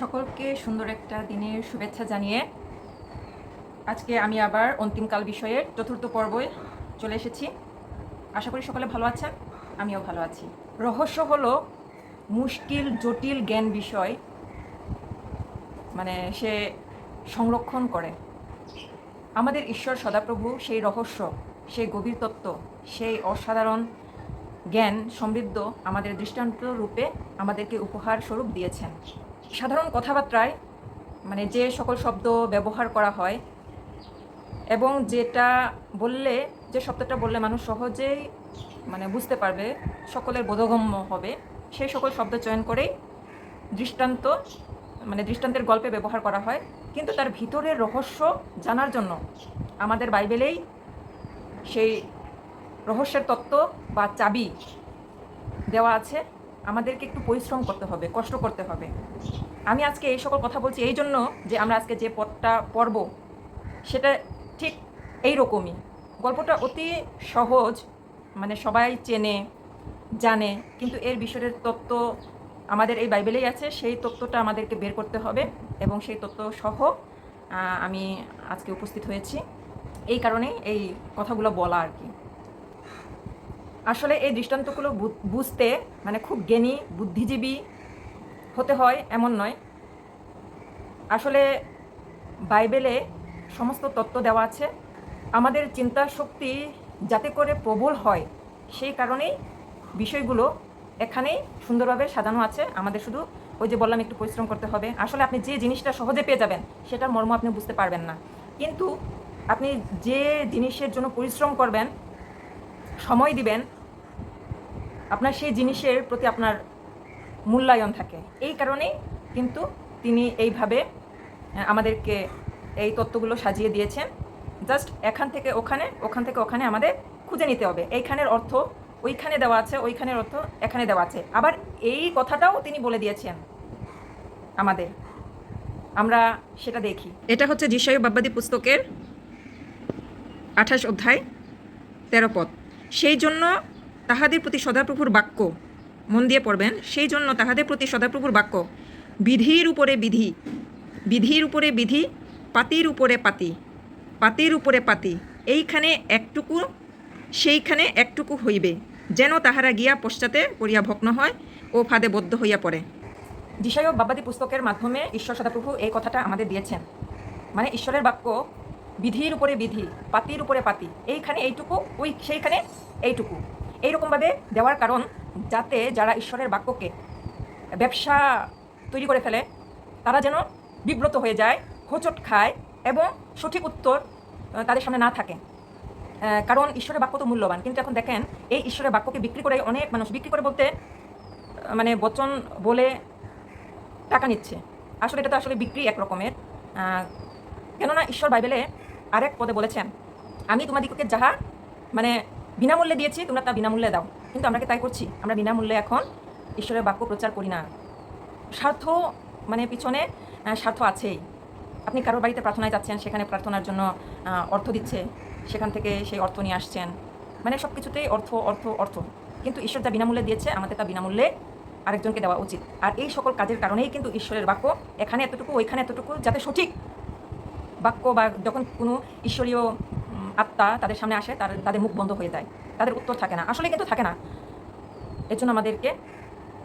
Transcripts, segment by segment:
সকলকে সুন্দর একটা দিনের শুভেচ্ছা জানিয়ে আজকে আমি আবার অন্তিমকাল বিষয়ের চতুর্থ পর্বে চলে এসেছি। আশা করি সকলে ভালো আছেন, আমিও ভালো আছি। রহস্য হলো মুশকিল, জটিল জ্ঞান বিষয় মানে সে সংরক্ষণ করে। আমাদের ঈশ্বর সদাপ্রভু সেই রহস্য, সেই গভীর তত্ত্ব, সেই অসাধারণ জ্ঞান সমৃদ্ধ আমাদের দৃষ্টান্ত রূপে আমাদেরকে উপহার স্বরূপ দিয়েছেন। সাধারণ কথাবার্তায় মানে যে সকল শব্দ ব্যবহার করা হয় এবং যেটা বললে, যে শব্দটা বললে মানুষ সহজেই মানে বুঝতে পারবে, সকলের বোধগম্য হবে, সেই সকল শব্দ চয়ন করেই দৃষ্টান্ত মানে দৃষ্টান্তের গল্পে ব্যবহার করা হয়। কিন্তু তার ভিতরের রহস্য জানার জন্য আমাদের বাইবেলেই সেই রহস্যের তত্ত্ব বা চাবি দেওয়া আছে। আমাদেরকে একটু পরিশ্রম করতে হবে, কষ্ট করতে হবে। আমি আজকে এই সকল কথা বলছি এই জন্য যে আমরা আজকে যে পথটা পড়ব, সেটা ঠিক এই রকমই। গল্পটা অতি সহজ মানে সবাই চেনে, জানে, কিন্তু এর বিষয়ের তত্ত্ব আমাদের এই বাইবেলেই আছে। সেই তত্ত্বটা আমাদেরকে বের করতে হবে এবং সেই তত্ত্ব সহ আমি আজকে উপস্থিত হয়েছি। এই কারণে এই কথাগুলো বলা আর কি। আসলে এই দৃষ্টান্তগুলো বুঝতে মানে খুব জ্ঞানী, বুদ্ধিজীবী হতে হয়, এমন নয়। আসলে বাইবেলে সমস্ত তত্ত্ব দেওয়া আছে। আমাদের চিন্তা শক্তি যাতে করে প্রবল হয়, সেই কারণেই বিষয়গুলো এখানেই সুন্দরভাবে সাজানো আছে। আমাদের শুধু ওই যে বললাম, একটু পরিশ্রম করতে হবে। আসলে আপনি যে জিনিসটা সহজে পেয়ে যাবেন, সেটার মর্ম আপনি বুঝতে পারবেন না। কিন্তু আপনি যে জিনিসের জন্য পরিশ্রম করবেন সময় দিবেন, আপনার সেই জিনিসের প্রতি আপনার মূল্যায়ন থাকে। এই কারণেই কিন্তু তিনি এইভাবে আমাদেরকে এই তত্ত্বগুলো সাজিয়ে দিয়েছেন। জাস্ট এখান থেকে ওখানে, ওখান থেকে ওখানে আমাদের খুঁজে নিতে হবে। এইখানের অর্থ ওইখানে দেওয়া আছে, ওইখানের অর্থ এখানে দেওয়া আছে। আবার এই কথাটাও তিনি বলে দিয়েছেন আমাদের। আমরা সেটা দেখি। এটা হচ্ছে যিশয় বাব্বাদি পুস্তকের আঠাশ অধ্যায় তেরো পদ। সেই জন্য তাহাদের প্রতি সদাপ্রভুর বাক্য মন দিয়ে পড়বেন, সেই জন্য তাহাদের প্রতি সদাপ্রভুর বাক্য, বিধির উপরে বিধি, বিধির উপরে বিধি, পাতির উপরে পাতি, পাতির উপরে পাতি, এইখানে একটুকু, সেইখানে একটুকু হইবে, যেন তাহারা গিয়া পশ্চাতে পড়িয়া ভগ্ন হয় ও ফাঁদে বদ্ধ হইয়া পড়ে। যিশায় বাবাদি পুস্তকের মাধ্যমে ঈশ্বর সদাপ্রভু এই কথাটা আমাদের দিয়েছেন। মানে ঈশ্বরের বাক্য বিধির উপরে বিধি, পাতির উপরে পাতি। এইখানে এইটুকু, ওই সেইখানে এইটুকু। এইরকমভাবে দেওয়ার কারণ যাতে যারা ঈশ্বরের বাক্যকে ব্যবসা তৈরি করে ফেলে, তারা যেন বিব্রত হয়ে যায়, হোঁচট খায় এবং সঠিক উত্তর তাদের সামনে না থাকে। কারণ ঈশ্বরের বাক্য তো মূল্যবান। কিন্তু এখন দেখেন, এই ঈশ্বরের বাক্যকে বিক্রি করে অনেক মানুষ বিক্রি করে বলতে মানে বচন বলে টাকা নিচ্ছে। আসলে এটা তো আসলে বিক্রি এক রকমের কেননা ঈশ্বর বাইবেলে আরেক পদে বলেছেন, আমি তোমাদিগকে যাহা মানে বিনামূল্যে দিয়েছি, তোমরা তা বিনামূল্যে দাও। কিন্তু আমরা তাই করছি? আমরা বিনামূল্যে এখন ঈশ্বরের বাক্য প্রচার করি না। স্বার্থ মানে পিছনে স্বার্থ আছেই। আপনি কারোর বাড়িতে প্রার্থনায় যাচ্ছেন, সেখানে প্রার্থনার জন্য অর্থ দিচ্ছে, সেখান থেকে সেই অর্থ নিয়ে আসছেন। মানে সব কিছুতেই অর্থ অর্থ অর্থ। কিন্তু ঈশ্বর যা বিনামূল্যে দিয়েছে, আমাদের তা বিনামূল্যে আরেকজনকে দেওয়া উচিত। আর এই সকল কাজের কারণেই কিন্তু ঈশ্বরের বাক্য এখানে এতটুকু, ওইখানে এতটুকু, যাতে সঠিক বাক্য বা যখন কোনো ঈশ্বরীয় আত্মা তাদের সামনে আসে, তার, তাদের মুখ বন্ধ হয়ে যায়। তাদের উত্তর থাকে না। আসলে কিন্তু থাকে না। এর জন্য আমাদেরকে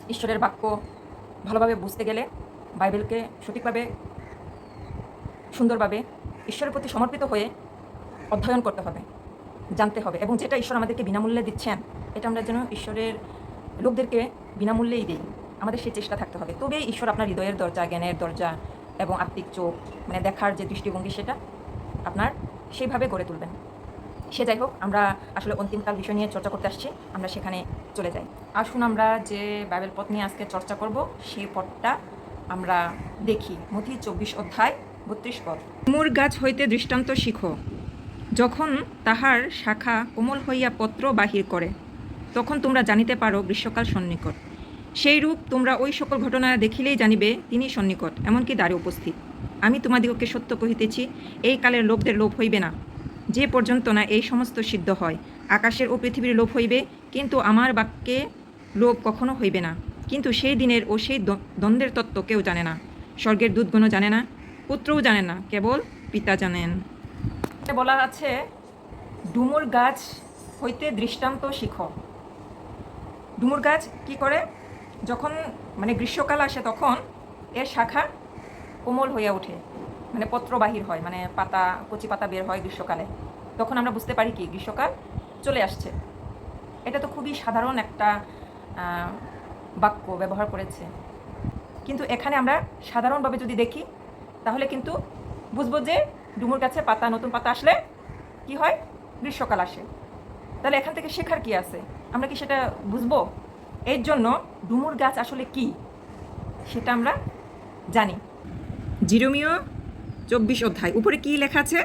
ঈশ্বরের বাক্য ভালোভাবে বুঝতে গেলে, বাইবেলকে সঠিকভাবে, সুন্দরভাবে ঈশ্বরের প্রতি সমর্পিত হয়ে অধ্যয়ন করতে হবে, জানতে হবে। এবং যেটা ঈশ্বর আমাদেরকে বিনামূল্যে দিচ্ছেন, এটা আমরা যেন ঈশ্বরের লোকদেরকে বিনামূল্যেই দিই। আমাদের সেই চেষ্টা থাকতে হবে। তবেই ঈশ্বর আপনার হৃদয়ের দরজা, জ্ঞানের দরজা এবং আত্মিক চোখ মানে দেখার যে দৃষ্টিভঙ্গি সেটা আপনার সেইভাবে গড়ে তুলবেন। সে যাই হোক, আমরা আসলে অন্তিমকাল বিষয় নিয়ে চর্চা করতে আসছি, আমরা সেখানে চলে যাই। আসুন আমরা যে বাইবেল পথ নিয়ে আজকে চর্চা করব, সেই পথটা আমরা দেখি। মথি চব্বিশ অধ্যায় বত্রিশ পদ। মুর গাছ হইতে দৃষ্টান্ত শিখো। যখন তাহার শাখা কোমল হইয়া পত্র বাহির করে, তখন তোমরা জানিতে পারো গ্রীষ্মকাল সন্নিকট। সেই রূপ তোমরা ওই সকল ঘটনা দেখিলেই জানিবে তিনি সন্নিকট, এমনকি দ্বারে উপস্থিত। আমি তোমাদিগকে সত্য কহিতেছি, এই কালের লোভদের লোভ হইবে না। যে পর্যন্ত না এই সমস্ত সিদ্ধ হয়, আকাশের ও পৃথিবীর লোভ হইবে, কিন্তু আমার বাক্যে লোভ কখনো হইবে না। কিন্তু সেই দিনের ও সেই দ্ব- দ্বন্দ্বের তত্ত্ব কেউ জানে না। স্বর্গের দুধগণও জানে না, পুত্রও জানে না, কেবল পিতা জানেন। বলা আছে, ডুমুর গাছ হইতে দৃষ্টান্ত শিখ। ডুমুর গাছ কি করে? যখন মানে গ্রীষ্মকাল আসে তখন এর শাখা কোমল হয়ে ওঠে মানে পত্র বাহির হয় মানে পাতা, কচি পাতা বের হয় গ্রীষ্মকালে। তখন আমরা বুঝতে পারি কি, গ্রীষ্মকাল চলে আসছে। এটা তো খুবই সাধারণ একটা বাক্য ব্যবহার করেছে। কিন্তু এখানে আমরা সাধারণভাবে যদি দেখি, তাহলে কিন্তু বুঝব যে ডুমুর গাছে পাতা, নতুন পাতা আসলে কি হয়? গ্রীষ্মকাল আসে। তাহলে এখান থেকে শেখার কি আছে? আমরা কি সেটা বুঝব? এর জন্য ডুমুর গাছ আসলে কি? সেটা আমরা জানি। জিরোমিও চব্বিশ অধ্যায়। উপরে কি লেখা আছে?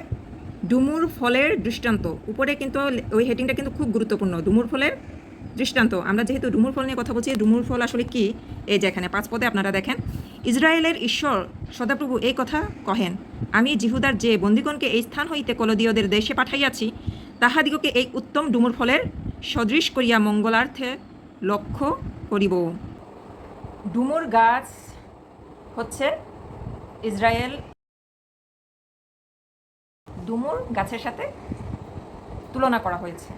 ডুমুর ফলের দৃষ্টান্ত। উপরে কিন্তু ওই হেডিংটা কিন্তু খুব গুরুত্বপূর্ণ। ডুমুর ফলের দৃষ্টান্ত। আমরা যেহেতু ডুমুর ফল নিয়ে কথা বলছি, ডুমুর ফল আসলে কি? এই যে এখানে পাঁচ পদে আপনারা দেখেন। ইসরায়েলের ঈশ্বর সদাপ্রভু এই কথা কহেন, আমি জিহুদার যে বন্দিগণকে এই স্থান হইতে কলদীয়দের দেশে পাঠাইয়াছি, তাহাদিগকে এই উত্তম ডুমুর ফলের সদৃশ করিয়া মঙ্গলার্থে লক্ষ্য করিব। ডুমুর গাছ হচ্ছে ইসরায়েল। ডুমুর গাছের সাথে তুলনা করা হয়েছে।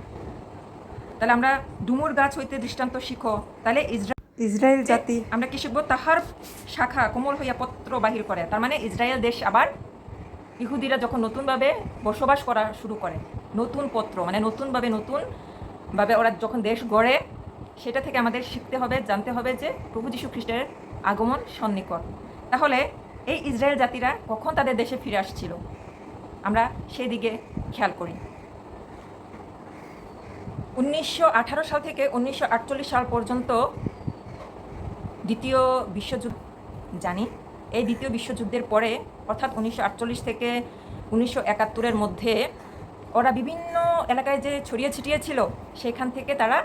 তাহলে আমরা ডুমুর গাছ হইতে দৃষ্টান্ত শিখো। তাহলে ইসরায়েল ইসরায়েল জাতি। আমরা কি শিখব? তাহার শাখা কোমল হইয়া পত্র বাহির করে। তার মানে ইসরায়েল দেশ আবার ইহুদিরা যখন নতুনভাবে বসবাস করা শুরু করে নতুন পত্র মানে নতুনভাবে নতুনভাবে ওরা যখন দেশ গড়ে সেটা থেকে আমাদের শিখতে হবে, জানতে হবে যে প্রভু যীশু খ্রিস্টের আগমন সন্নিকট। তাহলে এই ইসরায়েল জাতিরা কখন তাদের দেশে ফিরে আসছিল? আমরা সেই দিকে খেয়াল করি। উনিশশো আঠারো সাল থেকে উনিশশো আটচল্লিশ সাল পর্যন্ত দ্বিতীয় বিশ্বযুদ্ধ, জানি, এই দ্বিতীয় বিশ্বযুদ্ধের পরে, অর্থাৎ উনিশশো আটচল্লিশ থেকে উনিশশো একাত্তরের মধ্যে, ওরা বিভিন্ন এলাকায় যে ছড়িয়ে ছিটিয়ে ছিল সেখান থেকে তারা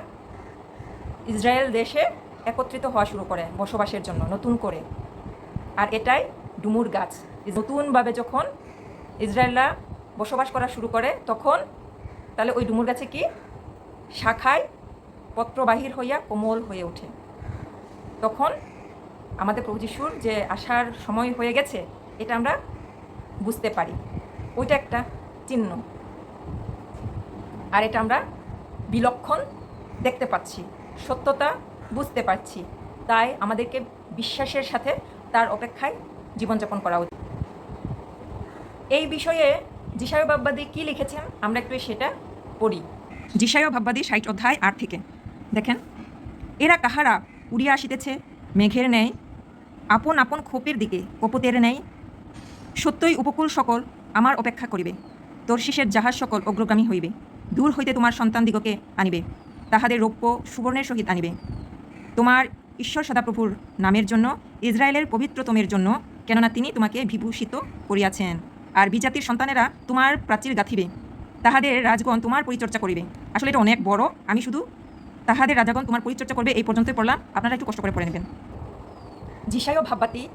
ইসরায়েল দেশে একত্রিত হওয়া শুরু করে বসবাসের জন্য নতুন করে। আর এটাই ডুমুর গাছ। নতুনভাবে যখন ইসরায়েলরা বসবাস করা শুরু করে, তখন তাহলে ওই ডুমুর গাছে কি? শাখায় পত্রবাহির হইয়া কোমল হয়ে ওঠে। তখন আমাদের প্রভু যিশুর যে আসার সময় হয়ে গেছে, এটা আমরা বুঝতে পারি। ওইটা একটা চিহ্ন। আর এটা আমরা বিলক্ষণ দেখতে পাচ্ছি। সত্যতা বুঝতে পারছি। তাই আমাদেরকে বিশ্বাসের সাথে তার অপেক্ষায় জীবনযাপন করা উচিত। এই বিষয়ে জিসায় বাব্বাদি কী লিখেছেন? আমরা একটু সেটা পড়ি। জিসায় ভাববাদী ষাট অধ্যায় আট থেকে। দেখেন, এরা কাহারা উড়িয়া আসিতেছে, মেঘের ন্যায় আপন আপন খোপের দিকে, কপতের ন্যায় সত্যই উপকূল সকল আমার অপেক্ষা করিবে। তর্শিসের জাহাজ সকল অগ্রগামী হইবে। দূর হইতে তোমার সন্তানদিগকে আনিবে। তাহাদের রৌপ্য সুবর্ণের সহিত আনিবে। তোমার ঈশ্বর সদাপ্রভুর নামের জন্য, ইসরায়েলের পবিত্রতমের জন্য, কেননা তিনি তোমাকে বিভূষিত করিয়াছেন। আর বিজাতির সন্তানেরা তোমার প্রাচীর গাঁথিবে। তাহাদের রাজগণ তোমার পরিচর্যা করিবে। আসলে এটা অনেক বড়। আমি শুধু তাহাদের রাজাগণ তোমার পরিচর্যা করবে এই পর্যন্তই পড়লাম। আপনারা একটু কষ্ট করে পড়ে নেবেন। জিসাইও ভাববাতি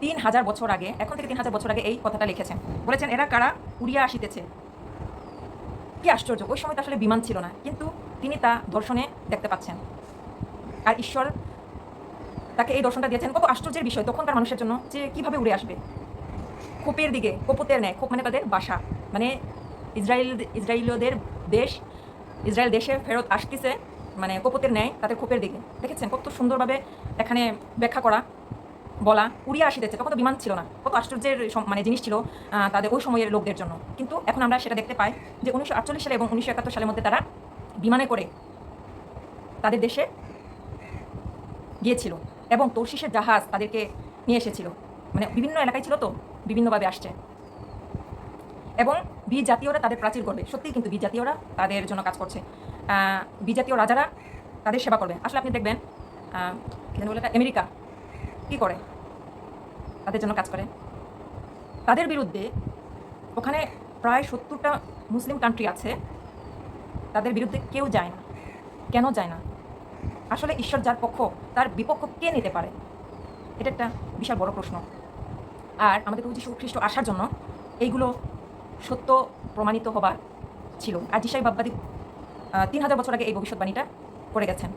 তিন হাজার বছর আগে, এখন থেকে তিন হাজার বছর আগে এই কথাটা লিখেছেন। বলেছেন, এরা কারা উড়িয়া আসিতেছে? কি আশ্চর্য, ওই সময় তো আসলে বিমান ছিল না। কিন্তু তিনি তা দর্শনে দেখতে পাচ্ছেন। আর ঈশ্বর তাকে এই দর্শনটা দিয়েছেন। কত আশ্চর্যের বিষয় তখনকার মানুষের জন্য যে কীভাবে উড়ে আসবে। কোপের দিকে কোপতের নেয় কোপ মানে তাদের বাসা। মানে ইসরায়েল ইসরায়েলীয়দের দেশ ইসরায়েল দেশে ফেরত আসতেছে মানে কোপতের ন্যায় তাদের কোপের দিকে। দেখেছেন কত সুন্দরভাবে এখানে ব্যাখ্যা করা, বলা, উড়িয়ে আসিতেছে। তখন তো বিমান ছিল না। কত আশ্চর্যের মানে জিনিস ছিল তাদের ওই সময়ের লোকদের জন্য। কিন্তু এখন আমরা সেটা দেখতে পাই যে উনিশশো আটচল্লিশ সালে এবং উনিশশো একাত্তর সালের মধ্যে তারা বিমানে করে তাদের দেশে গিয়েছিল এবং তৌশিসের জাহাজ তাদেরকে নিয়ে এসেছিল। মানে বিভিন্ন এলাকায় ছিল তো, বিভিন্নভাবে আসছে। এবং জাতীয়রা তাদের প্রাচীর করবে। সত্যিই কিন্তু জাতীয়রা তাদের জন্য কাজ করছে। জাতীয় রাজারা তাদের সেবা করবে। আসলে আপনি দেখবেন? আমেরিকা কি করে? তাদের জন্য কাজ করে। তাদের বিরুদ্ধে ওখানে প্রায় সত্তরটা মুসলিম কান্ট্রি আছে। তাদের বিরুদ্ধে কেউ যায় না। কেন যায় না? আসলে ঈশ্বর যার পক্ষ, তার বিপক্ষ কে নিতে পারে? এটা একটা বিশাল বড় প্রশ্ন। আর আমাদের প্রভু যীশু খ্রিস্ট আসার জন্য এইগুলো সত্য প্রমাণিত হবার ছিল। আর জিসাই বাব্বাদি তিন হাজার বছর আগে এই ভবিষ্যৎবাণীটা করে গেছেন।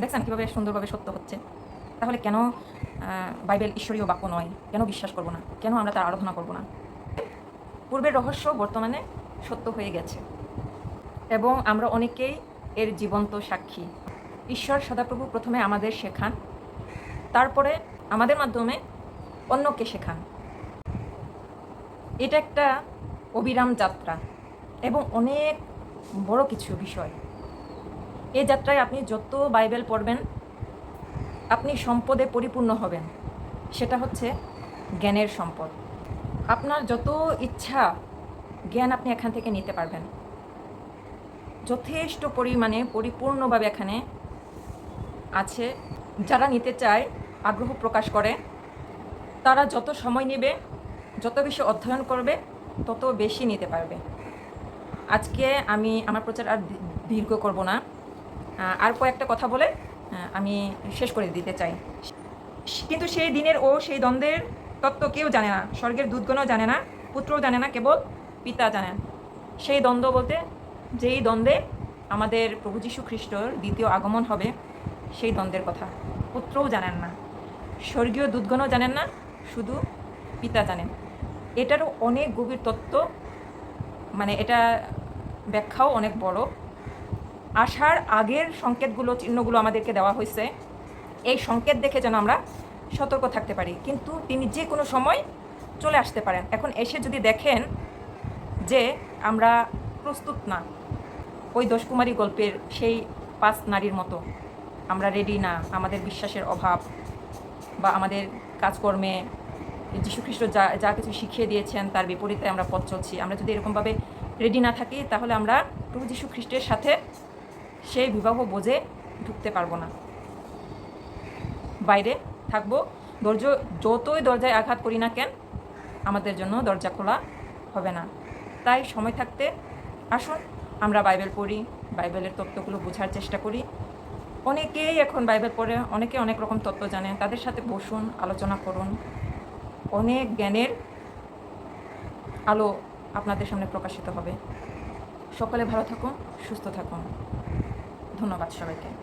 দেখছেন কীভাবে সুন্দরভাবে সত্য হচ্ছে? তাহলে কেন বাইবেল ঈশ্বরীয় বাক্য নয়? কেন বিশ্বাস করব না? কেন আমরা তার আরাধনা করব না? পূর্বের রহস্য বর্তমানে সত্য হয়ে গেছে। এবং আমরা অনেকেই এর জীবন্ত সাক্ষী। ঈশ্বর সদাপ্রভু প্রথমে আমাদের শেখান, তারপরে আমাদের মাধ্যমে অন্যকে শেখান। এটা একটা অবিরাম যাত্রা এবং অনেক বড় কিছু বিষয়। এই যাত্রায় আপনি যত বাইবেল পড়বেন, আপনি সম্পদে পরিপূর্ণ হবেন। সেটা হচ্ছে জ্ঞানের সম্পদ। আপনার যত ইচ্ছা, জ্ঞান আপনি এখান থেকে নিতে পারবেন। যথেষ্ট পরিমাণে, পরিপূর্ণভাবে এখানে আছে। যারা নিতে চায়, আগ্রহ প্রকাশ করে। তারা যত সময় নেবে, যত বেশি অধ্যয়ন করবে, তত বেশি নিতে পারবে। আজকে আমি আমার প্রচার আর দীর্ঘ করব না। আর কয়েকটা কথা বলে আমি শেষ করে দিতে চাই। কিন্তু সেই দিনের ও সেই দ্বন্দ্বের তত্ত্ব কেউ জানে না। স্বর্গের দুধগণও জানে না, পুত্রও জানে না, কেবল পিতা জানেন। সেই দ্বন্দ্ব বলতে যেই দ্বন্দ্বে আমাদের প্রভু যীশু খ্রিস্টর দ্বিতীয় আগমন হবে, সেই দ্বন্দ্বের কথা পুত্রও জানেন না, স্বর্গীয় দুধগণও জানেন না, শুধু পিতা জানেন। এটারও অনেক গভীর তত্ত্ব মানে এটা ব্যাখ্যাও অনেক বড়। আসার আগের সংকেতগুলো, চিহ্নগুলো আমাদেরকে দেওয়া হয়েছে। এই সংকেত দেখে যেন আমরা সতর্ক থাকতে পারি। কিন্তু তিনি যে কোনো সময় চলে আসতে পারেন। এখন এসে যদি দেখেন যে আমরা প্রস্তুত না ওই দশকুমারী গল্পের সেই পাঁচ নারীর মতো। আমরা রেডি না, আমাদের বিশ্বাসের অভাব বা আমাদের কাজকর্মে যীশুখ্রিস্ট যা যা কিছু শিখিয়ে দিয়েছেন তার বিপরীতে আমরা পথ চলছি। আমরা যদি এরকমভাবে রেডি না থাকি, তাহলে আমরা প্রভু যীশু খ্রিস্টের সাথে সেই বিবাহ বোঝে ঢুকতে পারব না। বাইরে থাকব। দরজা, যতই দরজায় আঘাত করি না কেন, আমাদের জন্য দরজা খোলা হবে না। তাই সময় থাকতে আসুন। আমরা বাইবেল পড়ি, বাইবেলের তত্ত্বগুলো বোঝার চেষ্টা করি। অনেকেই এখন বাইবেল পড়ে, অনেকে অনেক রকম তত্ত্ব জানে। তাদের সাথে বসুন, আলোচনা করুন। অনেক জ্ঞানের আলো আপনাদের সামনে প্রকাশিত হবে। সকলে ভালো থাকুন, সুস্থ থাকুন। ধন্যবাদ সবাইকে।